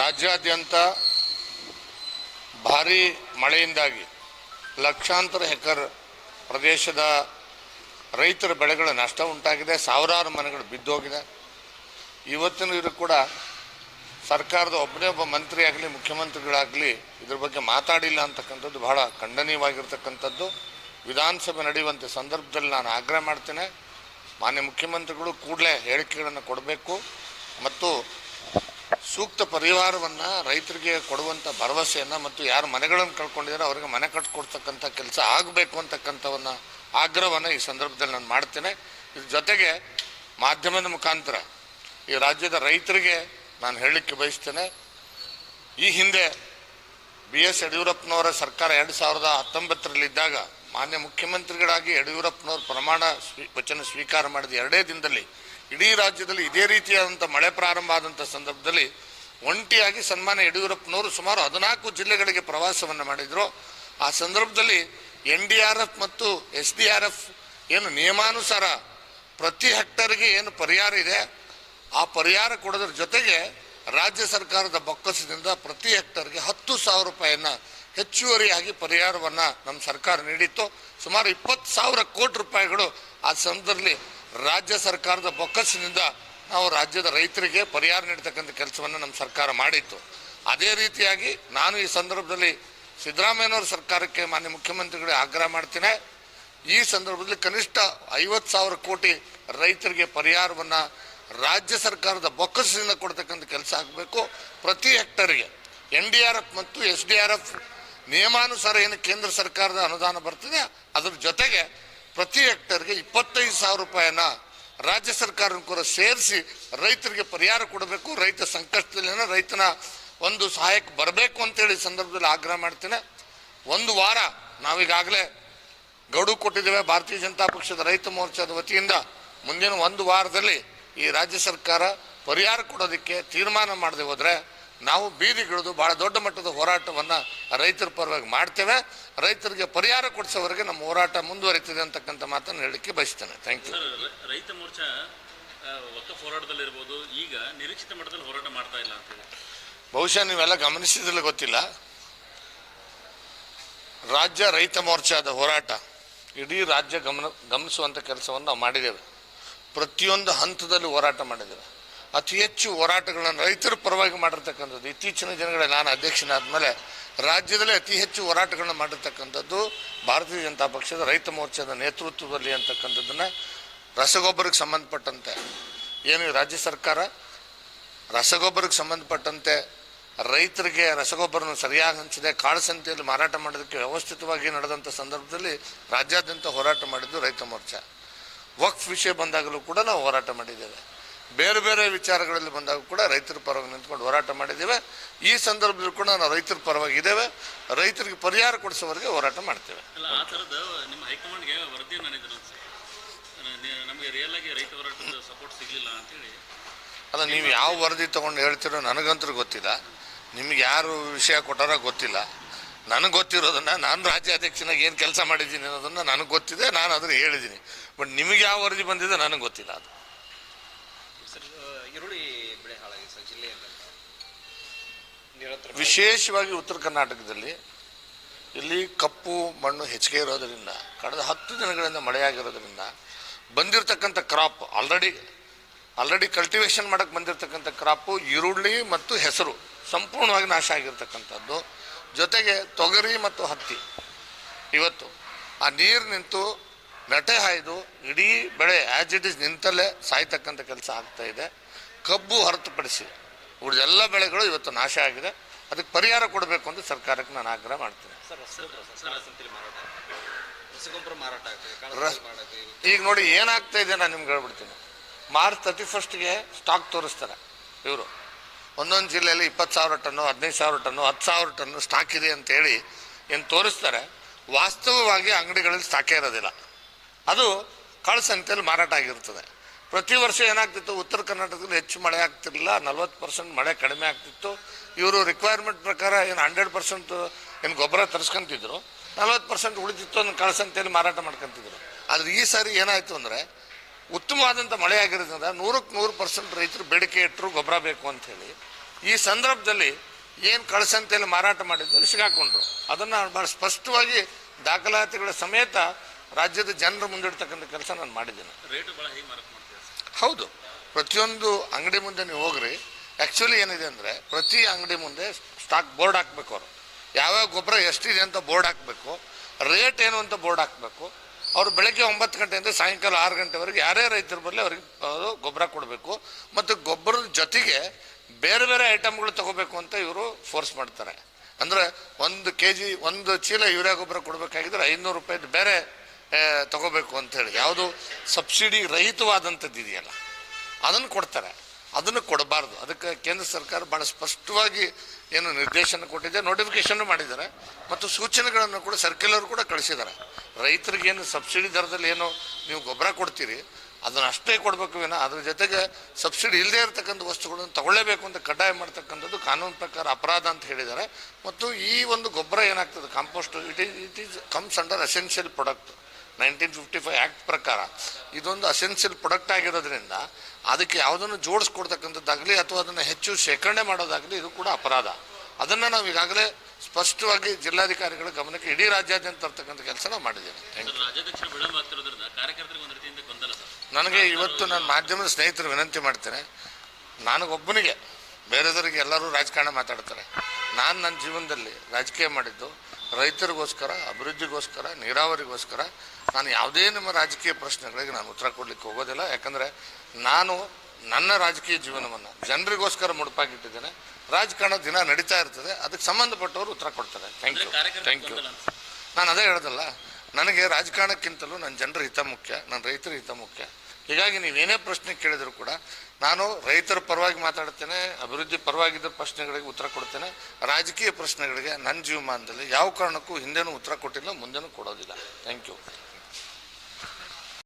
ರಾಜ್ಯಾದ್ಯಂತ ಭಾರೀ ಮಳೆಯಿಂದಾಗಿ ಲಕ್ಷಾಂತರ ಎಕರ್ ಪ್ರದೇಶದ ರೈತರ ಬೆಳೆಗಳ ನಷ್ಟ ಉಂಟಾಗಿದೆ, ಸಾವಿರಾರು ಮನೆಗಳು ಬಿದ್ದೋಗಿದೆ. ಇವತ್ತಿನ ಕೂಡ ಸರ್ಕಾರದ ಒಬ್ಬನೇ ಒಬ್ಬ ಮಂತ್ರಿ ಆಗಲಿ ಮುಖ್ಯಮಂತ್ರಿಗಳಾಗಲಿ ಇದ್ರ ಬಗ್ಗೆ ಮಾತಾಡಿಲ್ಲ ಅಂತಕ್ಕಂಥದ್ದು ಬಹಳ ಖಂಡನೀಯವಾಗಿರ್ತಕ್ಕಂಥದ್ದು. ವಿಧಾನಸಭೆ ನಡೆಯುವಂಥ ಸಂದರ್ಭದಲ್ಲಿ ನಾನು ಆಗ್ರಹ ಮಾಡ್ತೇನೆ. ಮಾನ್ಯ ಮುಖ್ಯಮಂತ್ರಿಗಳು ಕೂಡಲೇ ಹೇಳಿಕೆಗಳನ್ನು ಕೊಡಬೇಕು. ಮತ್ತು ಸೂಕ್ತ ಪರಿಹಾರವನ್ನು ರೈತರಿಗೆ ಕೊಡುವಂಥ ಭರವಸೆಯನ್ನು ಮತ್ತು ಯಾರು ಮನೆಗಳನ್ನು ಕಳ್ಕೊಂಡಿದ್ದಾರೆ ಅವರಿಗೆ ಮನೆ ಕಟ್ಕೊಡ್ತಕ್ಕಂಥ ಕೆಲಸ ಆಗಬೇಕು ಅಂತಕ್ಕಂಥವನ್ನು ಆಗ್ರಹವನ್ನು ಈ ಸಂದರ್ಭದಲ್ಲಿ ನಾನು ಮಾಡ್ತೇನೆ. ಇದ್ರ ಜೊತೆಗೆ ಮಾಧ್ಯಮದ ಮುಖಾಂತರ ಈ ರಾಜ್ಯದ ರೈತರಿಗೆ ನಾನು ಹೇಳಲಿಕ್ಕೆ ಬಯಸ್ತೇನೆ. ಈ ಹಿಂದೆ ಬಿ ಎಸ್ ಯಡಿಯೂರಪ್ಪನವರ ಸರ್ಕಾರ ಎರಡು ಸಾವಿರದ ಹತ್ತೊಂಬತ್ತರಲ್ಲಿದ್ದಾಗ ಮಾನ್ಯ ಮುಖ್ಯಮಂತ್ರಿಗಳಾಗಿ ಯಡಿಯೂರಪ್ಪನವರು ಪ್ರಮಾಣ ಸ್ವೀ ವಚನ ಸ್ವೀಕಾರ ಮಾಡಿದ ಎರಡೇ ದಿನದಲ್ಲಿ ಇಡೀ ರಾಜ್ಯದಲ್ಲಿ ಇದೇ ರೀತಿಯಾದಂಥ ಮಳೆ ಪ್ರಾರಂಭ ಆದಂಥ ಸಂದರ್ಭದಲ್ಲಿ ಒಂಟಿಯಾಗಿ ಸನ್ಮಾನ ಯಡಿಯೂರಪ್ಪನವರು ಸುಮಾರು ಹದಿನಾಲ್ಕು ಜಿಲ್ಲೆಗಳಿಗೆ ಪ್ರವಾಸವನ್ನು ಮಾಡಿದರು. ಆ ಸಂದರ್ಭದಲ್ಲಿ ಎನ್ ಡಿ ಆರ್ ಎಫ್ ಮತ್ತು ಎಸ್ ಡಿ ಆರ್ ಎಫ್ ಏನು ನಿಯಮಾನುಸಾರ ಪ್ರತಿ ಹೆಕ್ಟರ್ಗೆ ಏನು ಪರಿಹಾರ ಇದೆ, ಆ ಪರಿಹಾರ ಕೊಡೋದ್ರ ಜೊತೆಗೆ ರಾಜ್ಯ ಸರ್ಕಾರದ ಬೊಕ್ಕಸದಿಂದ ಪ್ರತಿ ಹೆಕ್ಟರ್ಗೆ ಹತ್ತು ಸಾವಿರ ರೂಪಾಯಿಯನ್ನು ಹೆಚ್ಚುವರಿಯಾಗಿ ಪರಿಹಾರವನ್ನು ನಮ್ಮ ಸರ್ಕಾರ ನೀಡಿತ್ತು. ಸುಮಾರು ಇಪ್ಪತ್ತು ಸಾವಿರ ಕೋಟಿ ರೂಪಾಯಿಗಳು ಆ ಸಂದರ್ಭದಲ್ಲಿ ರಾಜ್ಯ ಸರ್ಕಾರದ ಬೊಕ್ಕಸಿನಿಂದ ನಾವು ರಾಜ್ಯದ ರೈತರಿಗೆ ಪರಿಹಾರ ನೀಡತಕ್ಕಂಥ ಕೆಲಸವನ್ನು ನಮ್ಮ ಸರ್ಕಾರ ಮಾಡಿತ್ತು. ಅದೇ ರೀತಿಯಾಗಿ ನಾನು ಈ ಸಂದರ್ಭದಲ್ಲಿ ಸಿದ್ದರಾಮಯ್ಯನವರ ಸರ್ಕಾರಕ್ಕೆ ಮಾನ್ಯ ಮುಖ್ಯಮಂತ್ರಿಗಳಿಗೆ ಆಗ್ರಹ ಮಾಡ್ತೇನೆ. ಈ ಸಂದರ್ಭದಲ್ಲಿ ಕನಿಷ್ಠ ಐವತ್ತು ಸಾವಿರ ಕೋಟಿ ರೈತರಿಗೆ ಪರಿಹಾರವನ್ನು ರಾಜ್ಯ ಸರ್ಕಾರದ ಬೊಕ್ಕಸದಿಂದ ಕೊಡ್ತಕ್ಕಂಥ ಕೆಲಸ ಆಗಬೇಕು. ಪ್ರತಿ ಹೆಕ್ಟರ್ಗೆ ಎನ್ ಡಿ ಆರ್ ಎಫ್ ಮತ್ತು ಎಸ್ ಡಿ ಆರ್ ಎಫ್ ನಿಯಮಾನುಸಾರ ಏನು ಕೇಂದ್ರ ಸರ್ಕಾರದ ಅನುದಾನ ಬರ್ತದೆ. ಅದರ ಜೊತೆಗೆ ಪ್ರತಿ ಹೆಕ್ಟರ್ಗೆ ಇಪ್ಪತ್ತೈದು ಸಾವಿರ ರೂಪಾಯಿನ ರಾಜ್ಯ ಸರ್ಕಾರ ಕೂಡ ಸೇರಿಸಿ ರೈತರಿಗೆ ಪರಿಹಾರ ಕೊಡಬೇಕು. ರೈತ ಸಂಕಷ್ಟದಲ್ಲಿ ರೈತನ ಒಂದು ಸಹಾಯಕ್ಕೆ ಬರಬೇಕು ಅಂತೇಳಿ ಸಂದರ್ಭದಲ್ಲಿ ಆಗ್ರಹ ಮಾಡ್ತೇನೆ. ಒಂದು ವಾರ ನಾವೀಗಾಗಲೇ ಗಡು ಕೊಟ್ಟಿದ್ದೇವೆ. ಭಾರತೀಯ ಜನತಾ ಪಕ್ಷದ ರೈತ ಮೋರ್ಚಾದ ವತಿಯಿಂದ ಮುಂದಿನ ಒಂದು ವಾರದಲ್ಲಿ ಈ ರಾಜ್ಯ ಸರ್ಕಾರ ಪರಿಹಾರ ಕೊಡೋದಕ್ಕೆ ತೀರ್ಮಾನ ಮಾಡದೆ ಹೋದರೆ ನಾವು ಬೀದಿಗಿಳಿದು ಬಹಳ ದೊಡ್ಡ ಮಟ್ಟದ ಹೋರಾಟವನ್ನು ರೈತರ ಪರವಾಗಿ ಮಾಡ್ತೇವೆ. ರೈತರಿಗೆ ಪರಿಹಾರ ಕೊಡಿಸೋವರೆಗೆ ನಮ್ಮ ಹೋರಾಟ ಮುಂದುವರಿತದೆ ಅಂತಕ್ಕಂಥ ಮಾತನ್ನು ಹೇಳಲಿಕ್ಕೆ ಬಯಸ್ತೇನೆ. ಥ್ಯಾಂಕ್ ಯು ರೈತ ಮೋರ್ಚಾ ಹೋರಾಟದಲ್ಲಿರ್ಬೋದು ಈಗ ನಿರೀಕ್ಷಿತ ಮಟ್ಟದಲ್ಲಿ ಹೋರಾಟ ಮಾಡ್ತಾ ಇಲ್ಲ ಅಂತ ಬಹುಶಃ ನೀವೆಲ್ಲ ಗಮನಿಸಿದ್ರಲ್ಲ ಗೊತ್ತಿಲ್ಲ. ರಾಜ್ಯ ರೈತ ಮೋರ್ಚಾದ ಹೋರಾಟ ಇಡೀ ರಾಜ್ಯ ಗಮನ ಗಮನಿಸುವಂಥ ಕೆಲಸವನ್ನು ನಾವು ಮಾಡಿದ್ದೇವೆ. ಪ್ರತಿಯೊಂದು ಹಂತದಲ್ಲಿ ಹೋರಾಟ ಮಾಡಿದ್ದೇವೆ. ಅತಿ ಹೆಚ್ಚು ಹೋರಾಟಗಳನ್ನು ರೈತರ ಪರವಾಗಿ ಮಾಡಿರ್ತಕ್ಕಂಥದ್ದು. ಇತ್ತೀಚಿನ ದಿನಗಳಲ್ಲಿ ನಾನು ಅಧ್ಯಕ್ಷನಾದ ಮೇಲೆ ರಾಜ್ಯದಲ್ಲೇ ಅತಿ ಹೆಚ್ಚು ಹೋರಾಟಗಳನ್ನು ಮಾಡಿರ್ತಕ್ಕಂಥದ್ದು ಭಾರತೀಯ ಜನತಾ ಪಕ್ಷದ ರೈತ ಮೋರ್ಚಾದ ನೇತೃತ್ವದಲ್ಲಿ ಅಂತಕ್ಕಂಥದ್ದನ್ನು ರಸಗೊಬ್ಬರಕ್ಕೆ ಸಂಬಂಧಪಟ್ಟಂತೆ ಏನು ರಾಜ್ಯ ಸರ್ಕಾರ ರಸಗೊಬ್ಬರಕ್ಕೆ ಸಂಬಂಧಪಟ್ಟಂತೆ ರೈತರಿಗೆ ರಸಗೊಬ್ಬರನ ಸರಿಯಾಗಿ ಹಂಚಿದೆ, ಕಾಳು ಸಂತೆಯಲ್ಲಿ ಮಾರಾಟ ಮಾಡೋದಕ್ಕೆ ವ್ಯವಸ್ಥಿತವಾಗಿ ನಡೆದಂಥ ಸಂದರ್ಭದಲ್ಲಿ ರಾಜ್ಯಾದ್ಯಂತ ಹೋರಾಟ ಮಾಡಿದ್ದು ರೈತ ಮೋರ್ಚಾ. ವಕ್ಫ್ ವಿಷಯ ಬಂದಾಗಲೂ ಕೂಡ ನಾವು ಹೋರಾಟ ಮಾಡಿದ್ದೇವೆ. ಬೇರೆ ಬೇರೆ ವಿಚಾರಗಳಲ್ಲಿ ಬಂದಾಗ ಕೂಡ ರೈತರ ಪರವಾಗಿ ನಿಂತ್ಕೊಂಡು ಹೋರಾಟ ಮಾಡಿದ್ದೇವೆ. ಈ ಸಂದರ್ಭದಲ್ಲಿ ಕೂಡ ನಾವು ರೈತರ ಪರವಾಗಿ ಇದ್ದೇವೆ ರೈತರಿಗೆ ಪರಿಹಾರ ಕೊಡಿಸೋವರೆಗೆ ಹೋರಾಟ ಮಾಡ್ತೇವೆ. ಅಲ್ಲ ನೀವು ಯಾವ ವರದಿ ತೊಗೊಂಡು ಹೇಳ್ತೀರೋ ನನಗಂತೂ ಗೊತ್ತಿಲ್ಲ. ನಿಮ್ಗೆ ಯಾರು ವಿಷಯ ಕೊಟ್ಟಾರೋ ಗೊತ್ತಿಲ್ಲ. ನನಗೆ ಗೊತ್ತಿರೋದನ್ನ ನಾನು ರಾಜ್ಯಾಧ್ಯಕ್ಷನಾಗಿ ಏನು ಕೆಲಸ ಮಾಡಿದ್ದೀನಿ ಅನ್ನೋದನ್ನ ನನಗೆ ಗೊತ್ತಿದೆ. ನಾನು ಅದನ್ನು ಹೇಳಿದ್ದೀನಿ. ಬಟ್ ನಿಮಗೆ ಯಾವ ವರದಿ ಬಂದಿದೆ ನನಗೆ ಗೊತ್ತಿಲ್ಲ ಅದು. ಈರುಳ್ಳಿ ಬೆಳೆ ಹಾಳಾಗಿದೆ ಸರ್ ಜಿಲ್ಲೆಯಲ್ಲಿ ವಿಶೇಷವಾಗಿ ಉತ್ತರ ಕರ್ನಾಟಕದಲ್ಲಿ ಇಲ್ಲಿ ಕಪ್ಪು ಮಣ್ಣು ಹೆಚ್ಚಿಗೆ ಇರೋದರಿಂದ, ಕಳೆದ ಹತ್ತು ದಿನಗಳಿಂದ ಮಳೆಯಾಗಿರೋದ್ರಿಂದ ಬಂದಿರತಕ್ಕಂಥ ಕ್ರಾಪ್ ಆಲ್ರೆಡಿ ಆಲ್ರೆಡಿ ಕಲ್ಟಿವೇಷನ್ ಮಾಡಕ್ಕೆ ಬಂದಿರತಕ್ಕಂಥ ಕ್ರಾಪು ಈರುಳ್ಳಿ ಮತ್ತು ಹೆಸರು ಸಂಪೂರ್ಣವಾಗಿ ನಾಶ ಆಗಿರ್ತಕ್ಕಂಥದ್ದು. ಜೊತೆಗೆ ತೊಗರಿ ಮತ್ತು ಹತ್ತಿ. ಇವತ್ತು ಆ ನೀರು ನಿಂತು ನಟೆ ಹಾಯ್ದು ಇಡೀ ಬೆಳೆ ಆ್ಯಸ್ ಇಟ್ ಇಸ್ ನಿಂತಲ್ಲೇ ಸಾಯ್ತಕ್ಕಂಥ ಕೆಲಸ ಆಗ್ತಾ ಇದೆ. ಕಬ್ಬು ಹೊರತುಪಡಿಸಿ ಉಳಿದೆಲ್ಲ ಬೆಳೆಗಳು ಇವತ್ತು ನಾಶ ಆಗಿದೆ. ಅದಕ್ಕೆ ಪರಿಹಾರ ಕೊಡಬೇಕು ಅಂತ ಸರ್ಕಾರಕ್ಕೆ ನಾನು ಆಗ್ರಹ ಮಾಡ್ತೀನಿ. ಈಗ ನೋಡಿ ಏನಾಗ್ತಾ ಇದೆ ನಾನು ನಿಮ್ಗೆ ಹೇಳ್ಬಿಡ್ತೀನಿ. ಮಾರ್ಚ್ ತರ್ಟಿ ಫಸ್ಟ್ಗೆ ಸ್ಟಾಕ್ ತೋರಿಸ್ತಾರೆ ಇವರು. ಒಂದೊಂದು ಜಿಲ್ಲೆಯಲ್ಲಿ ಇಪ್ಪತ್ತು ಸಾವಿರ ಟನ್ನು ಹದಿನೈದು ಸಾವಿರ ಟನ್ನು ಹತ್ತು ಸಾವಿರ ಟನ್ನು ಸ್ಟಾಕ್ ಇದೆ ಅಂತೇಳಿ ಏನು ತೋರಿಸ್ತಾರೆ ವಾಸ್ತವವಾಗಿ ಅಂಗಡಿಗಳಲ್ಲಿ ಸ್ಟಾಕೇ ಇರೋದಿಲ್ಲ. ಅದು ಕಾಳಸಂತೆಯಲ್ಲಿ ಮಾರಾಟ ಆಗಿರ್ತದೆ. ಪ್ರತಿ ವರ್ಷ ಏನಾಗ್ತಿತ್ತು, ಉತ್ತರ ಕರ್ನಾಟಕದಲ್ಲಿ ಹೆಚ್ಚು ಮಳೆ ಆಗ್ತಿರಲಿಲ್ಲ, ನಲ್ವತ್ತು ಪರ್ಸೆಂಟ್ ಮಳೆ ಕಡಿಮೆ ಆಗ್ತಿತ್ತು. ಇವರು ರಿಕ್ವೈರ್ಮೆಂಟ್ ಪ್ರಕಾರ ಏನು ಹಂಡ್ರೆಡ್ ಪರ್ಸೆಂಟ್ ಏನು ಗೊಬ್ಬರ ತರಿಸ್ಕೊಂತಿದ್ರು. ನಲ್ವತ್ತು ಪರ್ಸೆಂಟ್ ಉಳಿದಿತ್ತು ಅದನ್ನು ಕಳಸಂತೆಯಲ್ಲಿ ಮಾರಾಟ ಮಾಡ್ಕೊಂತಿದ್ರು. ಆದರೆ ಈ ಸಾರಿ ಏನಾಯಿತು ಅಂದರೆ ಉತ್ತಮವಾದಂಥ ಮಳೆ ಆಗಿರೋದ್ರಿಂದ ನೂರಕ್ಕೆ ನೂರು ಪರ್ಸೆಂಟ್ ರೈತರು ಬೇಡಿಕೆ ಇಟ್ಟರು ಗೊಬ್ಬರ ಬೇಕು ಅಂಥೇಳಿ. ಈ ಸಂದರ್ಭದಲ್ಲಿ ಏನು ಕಳಸಂತೆಯಲ್ಲಿ ಮಾರಾಟ ಮಾಡಿದ್ದು ಸಿಗಾಕೊಂಡ್ರು. ಅದನ್ನು ಭಾಳ ಸ್ಪಷ್ಟವಾಗಿ ದಾಖಲಾತಿಗಳ ಸಮೇತ ರಾಜ್ಯದ ಜನರ ಮುಂದಿಡ್ತಕ್ಕಂಥ ಕೆಲಸ ನಾನು ಮಾಡಿದ್ದೇನೆ. ಹೌದು. ಪ್ರತಿಯೊಂದು ಅಂಗಡಿ ಮುಂದೆ ನೀವು ಹೋಗ್ರಿ. ಆ್ಯಕ್ಚುಲಿ ಏನಿದೆ ಅಂದರೆ ಪ್ರತಿ ಅಂಗಡಿ ಮುಂದೆ ಸ್ಟಾಕ್ ಬೋರ್ಡ್ ಹಾಕಬೇಕು ಅವರು. ಯಾವ್ಯಾವ ಗೊಬ್ಬರ ಎಷ್ಟಿದೆ ಅಂತ ಬೋರ್ಡ್ ಹಾಕಬೇಕು. ರೇಟ್ ಏನು ಅಂತ ಬೋರ್ಡ್ ಹಾಕಬೇಕು. ಅವರು ಬೆಳಗ್ಗೆ ಒಂಬತ್ತು ಗಂಟೆಯಿಂದ ಸಾಯಂಕಾಲ ಆರು ಗಂಟೆವರೆಗೆ ಯಾರೇ ರೈತರು ಬರಲಿ ಅವ್ರಿಗೆ ಅವರು ಗೊಬ್ಬರ ಕೊಡಬೇಕು. ಮತ್ತು ಗೊಬ್ಬರದ ಜೊತೆಗೆ ಬೇರೆ ಬೇರೆ ಐಟಮ್ಗಳು ತಗೋಬೇಕು ಅಂತ ಇವರು ಫೋರ್ಸ್ ಮಾಡ್ತಾರೆ. ಅಂದರೆ ಒಂದು ಕೆ ಜಿ ಒಂದು ಚೀಲ ಯೂರಿಯಾ ಗೊಬ್ಬರ ಕೊಡಬೇಕಾಗಿದ್ರೆ ಐನೂರು ರೂಪಾಯಿದು ಬೇರೆ ತಗೋಬೇಕು ಅಂತೇಳಿ ಯಾವುದು ಸಬ್ಸಿಡಿ ರಹಿತವಾದಂಥದ್ದು ಇದೆಯಲ್ಲ, ಅದನ್ನು ಕೊಡ್ತಾರೆ. ಅದನ್ನು ಕೊಡಬಾರ್ದು. ಅದಕ್ಕೆ ಕೇಂದ್ರ ಸರ್ಕಾರ ಭಾಳ ಸ್ಪಷ್ಟವಾಗಿ ಏನು ನಿರ್ದೇಶನ ಕೊಟ್ಟಿದೆ ನೋಟಿಫಿಕೇಶನ್ ಮಾಡಿದ್ದಾರೆ, ಮತ್ತು ಸೂಚನೆಗಳನ್ನು ಕೂಡ ಸರ್ಕ್ಯುಲರ್ ಕೂಡ ಕಳಿಸಿದ್ದಾರೆ. ರೈತರಿಗೆ ಏನು ಸಬ್ಸಿಡಿ ದರದಲ್ಲಿ ಏನು ನೀವು ಗೊಬ್ಬರ ಕೊಡ್ತೀರಿ, ಅದನ್ನು ಅಷ್ಟೇ ಕೊಡಬೇಕು ವಿನ, ಅದ್ರ ಜೊತೆಗೆ ಸಬ್ಸಿಡಿ ಇಲ್ಲದೆ ಇರತಕ್ಕಂಥ ವಸ್ತುಗಳನ್ನು ತಗೊಳ್ಳೇಬೇಕು ಅಂತ ಕಡ್ಡಾಯ ಮಾಡ್ತಕ್ಕಂಥದ್ದು ಕಾನೂನು ಪ್ರಕಾರ ಅಪರಾಧ ಅಂತ ಹೇಳಿದ್ದಾರೆ. ಮತ್ತು ಈ ಒಂದು ಗೊಬ್ಬರ ಏನಾಗ್ತದೆ compost it is it is comes under essential product nineteen fifty five act ಪ್ರಕಾರ ಇದೊಂದು ಅಸೆನ್ಷಿಯಲ್ ಪ್ರೊಡಕ್ಟ್ ಆಗಿರೋದ್ರಿಂದ ಅದಕ್ಕೆ ಯಾವುದನ್ನು ಜೋಡಿಸ್ಕೊಡ್ತಕ್ಕಂಥದ್ದಾಗಲಿ ಅಥವಾ ಅದನ್ನು ಹೆಚ್ಚು ಶೇಖರಣೆ ಮಾಡೋದಾಗಲಿ ಇದು ಕೂಡ ಅಪರಾಧ. ಅದನ್ನು ನಾವು ಈಗಾಗಲೇ ಸ್ಪಷ್ಟವಾಗಿ ಜಿಲ್ಲಾಧಿಕಾರಿಗಳ ಗಮನಕ್ಕೆ ಇಡೀ ರಾಜ್ಯಾದ್ಯಂತ ತರ್ತಕ್ಕಂಥ ಕೆಲಸ ನಾವು ಸರ್. ನನಗೆ ಇವತ್ತು ನಾನು ಮಾಧ್ಯಮದ ಸ್ನೇಹಿತರು ವಿನಂತಿ ಮಾಡ್ತೇನೆ. ನನಗೊಬ್ಬನಿಗೆ ಬೇರೆದವರಿಗೆ ಎಲ್ಲರೂ ರಾಜಕಾರಣ ಮಾತಾಡ್ತಾರೆ. ನಾನು ನನ್ನ ಜೀವನದಲ್ಲಿ ರಾಜಕೀಯ ಮಾಡಿದ್ದು ರೈತರಿಗೋಸ್ಕರ ಅಭಿವೃದ್ಧಿಗೋಸ್ಕರ ನೀರಾವರಿಗೋಸ್ಕರ ನಾನು ಯಾವುದೇ ನಿಮ್ಮ ರಾಜಕೀಯ ಪ್ರಶ್ನೆಗಳಿಗೆ ನಾನು ಉತ್ತರ ಕೊಡಲಿಕ್ಕೆ ಹೋಗೋದಿಲ್ಲ. ಯಾಕಂದರೆ ನಾನು ನನ್ನ ರಾಜಕೀಯ ಜೀವನವನ್ನು ಜನರಿಗೋಸ್ಕರ ಮುಡುಪಾಗಿಟ್ಟಿದ್ದೇನೆ. ರಾಜಕಾರಣ ದಿನ ನಡೀತಾ ಇರ್ತದೆ. ಅದಕ್ಕೆ ಸಂಬಂಧಪಟ್ಟವರು ಉತ್ತರ ಕೊಡ್ತಾರೆ. ಥ್ಯಾಂಕ್ ಯು ಥ್ಯಾಂಕ್ ಯು ನಾನು ಅದೇ ಹೇಳ್ದಲ್ಲ ನನಗೆ ರಾಜಕಾರಣಕ್ಕಿಂತಲೂ ನನ್ನ ಜನರ ಹಿತ ಮುಖ್ಯ ನನ್ನ ರೈತರ ಹಿತ ಮುಖ್ಯ. ಹೀಗಾಗಿ ನೀವೇನೇ ಪ್ರಶ್ನೆ ಕೇಳಿದರೂ ಕೂಡ ನಾನು ರೈತರ ಪರವಾಗಿ ಮಾತಾಡ್ತೇನೆ, ಅಭಿವೃದ್ಧಿ ಪರವಾಗಿದ್ದ ಪ್ರಶ್ನೆಗಳಿಗೆ ಉತ್ತರ ಕೊಡ್ತೇನೆ, ರಾಜಕೀಯ ಪ್ರಶ್ನೆಗಳಿಗೆ ನನ್ನ ಜೀವಮಾನದಲ್ಲಿ ಯಾವ ಕಾರಣಕ್ಕೂ ಹಿಂದೆನೂ ಉತ್ತರ ಕೊಟ್ಟಿಲ್ಲ, ಮುಂದೆನೂ ಕೊಡೋದಿಲ್ಲ. Thank you